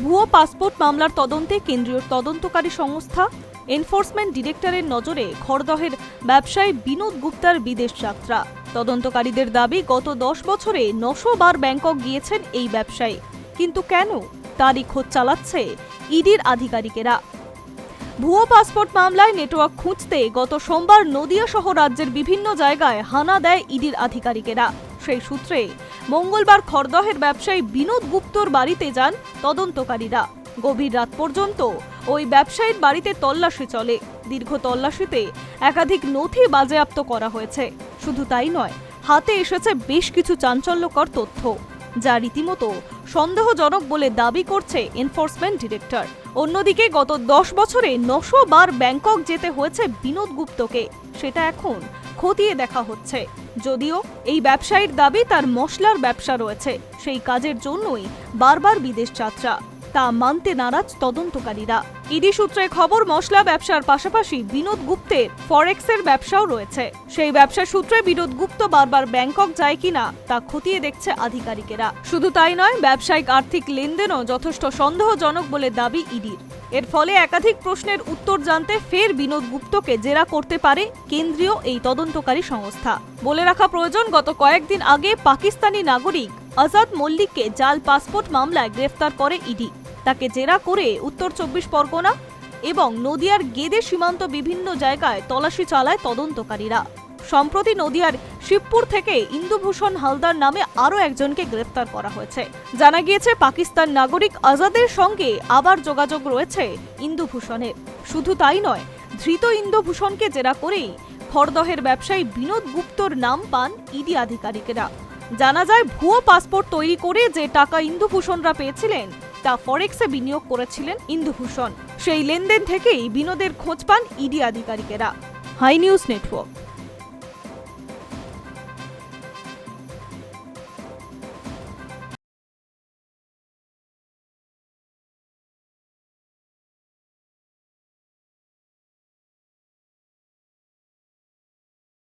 ভুয়ো পাসপোর্ট মামলার তদন্তে কেন্দ্রীয় তদন্তকারী সংস্থা এনফোর্সমেন্ট ডিরেক্টরের নজরে খড়দহের ব্যবসায়ী বিনোদ গুপ্তার বিদেশ যাত্রা। তদন্তকারীদের দাবি, গত দশ বছরে নশো বার ব্যাংকক গিয়েছেন এই ব্যবসায়ী। কিন্তু কেন? তারই খোঁজ চালাচ্ছে ইডির আধিকারিকেরা। ভুয়ো পাসপোর্ট মামলায় নেটওয়ার্ক খুঁজতে গত সোমবার নদিয়া সহ রাজ্যের বিভিন্ন জায়গায় হানা দেয় ইডির আধিকারিকেরা। সেই সূত্রে মঙ্গলবার খড়দহের ব্যবসায়ী বিনোদ গুপ্তর বাড়িতে যান তদন্তকারীরা। গভীর রাত পর্যন্ত ওই ব্যবসায়ীর বাড়িতে তল্লাশি চলে। দীর্ঘ তল্লাশিতে একাধিক নথি বাজেয়াপ্ত করা হয়েছে। শুধু তাই নয়, হাতে এসেছে বেশ কিছু চাঞ্চল্যকর তথ্য, যা রীতিমতো সন্দেহজনক বলে দাবি করছে এনফোর্সমেন্ট ডিরেক্টর। অন্যদিকে গত দশ বছরে নশো বার ব্যাংকক যেতে হয়েছে বিনোদ গুপ্তকে। সেটা এখন খতিয়ে দেখা হচ্ছে। যদিও এই ব্যবসায়ীর দাবি তার মশলার ব্যবসা রয়েছে, সেই কাজের জন্যই বারবার বিদেশ যাত্রা। তা মানতে নারাজ তদন্তকারীরা। ইডি সূত্রে খবর, মশলা ব্যবসার পাশাপাশি বিনোদ গুপ্তের ফরেক্সের ব্যবসাও রয়েছে। সেই ব্যবসা সূত্রে বিনোদ গুপ্ত বারবার ব্যাংকক যায় কিনা তা খতিয়ে দেখছে আধিকারিকেরা। শুধু তাই নয়, ব্যবসায়িক আর্থিক লেনদেনও যথেষ্ট সন্দেহজনক বলে দাবি ইডির। এর ফলে একাধিক প্রশ্নের উত্তর জানতে ফের বিনোদ গুপ্তকে জেরা করতে পারে কেন্দ্রীয় এই তদন্তকারী সংস্থা। বলে রাখা প্রয়োজন, গত কয়েকদিন আগে পাকিস্তানি নাগরিক আজাদ মল্লিককে জাল পাসপোর্ট মামলায় গ্রেফতার করে ইডি। তাকে জেরা করে উত্তর চব্বিশ পরগনা এবং নদিয়ার গেদে সীমান্ত বিভিন্ন জায়গায় তল্লাশি চালায় তদন্তকারীরা। সম্প্রতি নদিয়ার শিবপুর থেকে ইন্দুভূষণ হালদার নামে আরও একজনকে গ্রেফতার করা হয়েছে। জানা গিয়েছে, পাকিস্তান নাগরিক আজাদের সঙ্গে আবার যোগাযোগ রয়েছে ইন্দুভূষণের। শুধু তাই নয়, ধৃত ইন্দুভূষণকে জেরা করেই খড়দহের ব্যবসায়ী বিনোদ গুপ্তর নাম পান ইডি আধিকারিকেরা। জানা যায়, ভুয়ো পাসপোর্ট তৈরি করে যে টাকা ইন্দুভূষণরা পেয়েছিলেন, তা ফরেক্সে বিনিয়োগ করেছিলেন ইন্দুভূষণ। সেই লেনদেন থেকেই বিনোদের খোঁজ পান ইডি আধিকারিকেরা। High news network.